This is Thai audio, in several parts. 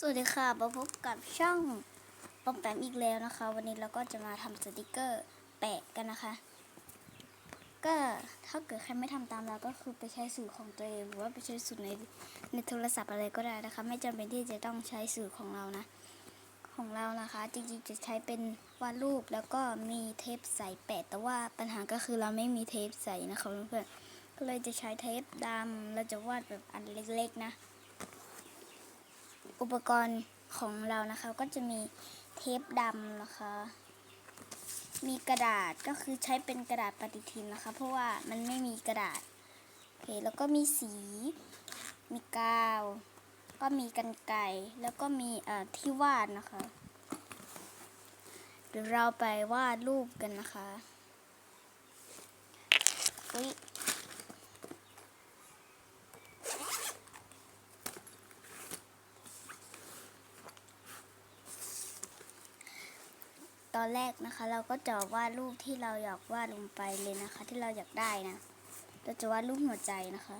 สวัสดีค่ะมาพบกับช่องปอมแปมอีกแล้วนะคะ วันนี้เราก็จะมาทำสติกเกอร์แปะกันนะคะ ก็ถ้าเกิดใครไม่ทำตามเราก็คือไปใช้สูตรของตัวเองหรือว่าไปใช้สูตรในในโทรศัพท์อะไรก็ได้นะคะ ไม่จำเป็นที่จะต้องใช้สูตรของเรานะ ของเรานะคะ จริงๆจะใช้เป็นวาดรูปแล้วก็มีเทปใส่แปะ แต่ว่าปัญหาก็คือเราไม่มีเทปใส่นะคะเพื่อนๆก็เลยจะใช้เทปดำเราจะวาดแบบอันเล็กๆนะ อุปกรณ์ของเรานะคะก็จะมีเทปดำนะคะ มีกระดาษก็คือใช้เป็นกระดาษปฏิทินนะคะ เพราะว่ามันไม่มีกระดาษโอเคแล้วก็มีสี มีกาว ก็มีกันไกรแล้วก็มีเอ่อที่วาดนะคะเดี๋ยวเราไปวาดรูปกันนะคะอุ๊ย ตอนแรกนะคะ เราก็จะวาดรูปที่เราอยากวาดลงไปเลยนะคะ ที่เราอยากได้นะเราจะวาดรูปหัวใจนะคะ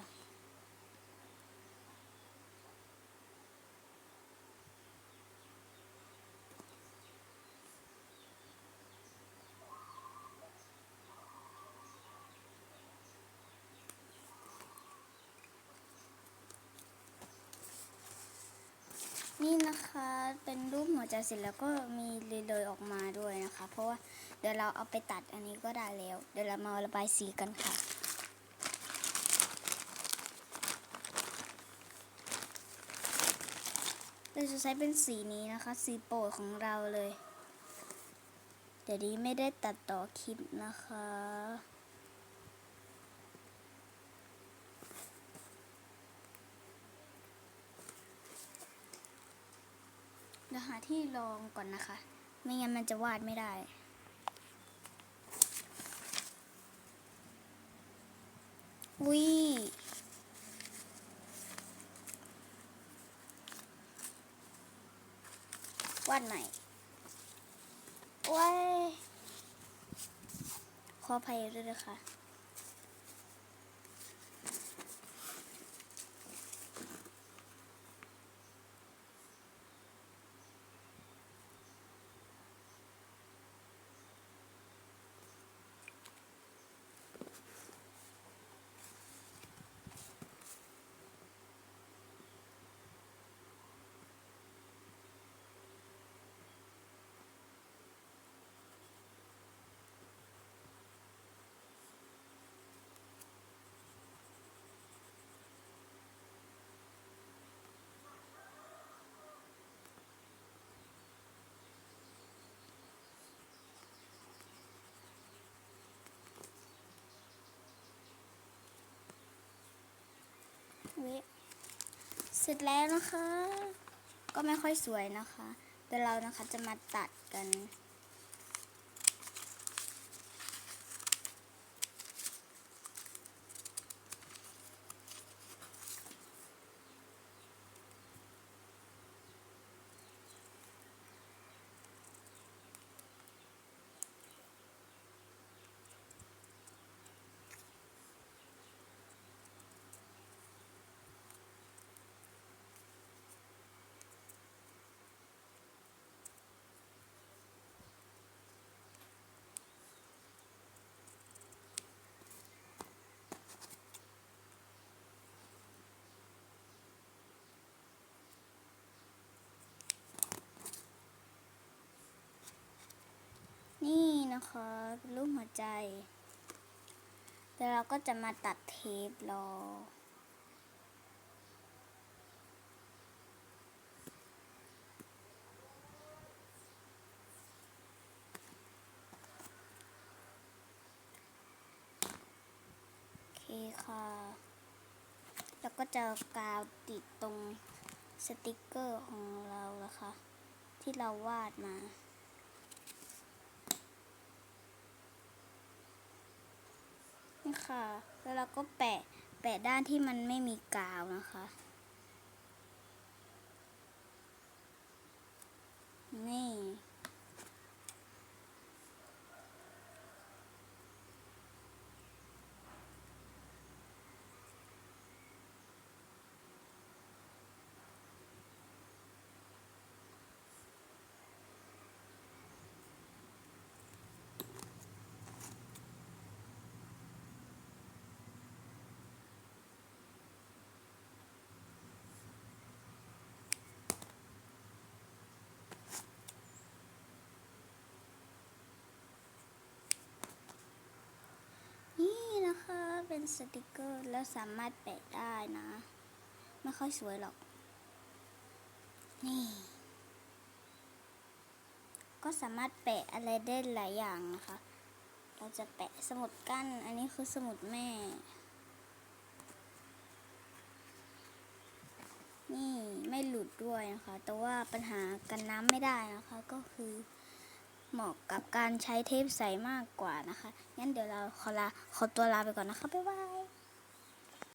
นี่นะคะเป็นรูปหัวใจเสร็จแล้วก็มีเลยๆออกมาด้วยนะคะ เพราะว่าเดี๋ยวเราเอาไปตัดอันนี้ก็ได้แล้ว เดี๋ยวเรามาระบายสีกันค่ะเราจะใช้เป็นสีนี้นะคะ สีโปรดของเราเลย เดี๋ยวนี้ไม่ได้ตัดต่อคลิปนะคะ ดี๋ยวหาที่รองก่อนนะคะ ไม่งั้นมันจะวาดไม่ได้วิวาดใหม่ว้ายขออภัยด้วยนะคะ วิเสร็จแล้วนะคะ ก็ไม่ค่อยสวยนะคะ แต่เรานะคะจะมาตัดกัน นะคะรูปหัวใจแล้วเราก็จะมาตัดเทปรอ โอเคค่ะ แล้วก็จะกาวติดตรงสติกเกอร์ของเราละค่ะที่เราวาดมา นี่ ค่ะ แล้วเราก็แปะแปะด้านที่มันไม่มีกาวนะคะ นี่ เป็นสติกเกอร์แล้วสามารถแปะได้นะ ไม่ค่อยสวยหรอก นี่ ก็สามารถแปะอะไรได้หลายอย่างนะคะ เราจะแปะสมุดกั้น อันนี้คือสมุดแม่ นี่ไม่หลุดด้วยนะคะ แต่ว่าปัญหากันน้ำไม่ได้นะคะก็คือ เหมาะกับการใช้เทปใสมากกว่านะคะ งั้นเดี๋ยวเราขอลาขอตัวลาไปก่อนนะคะ บ๊ายบาย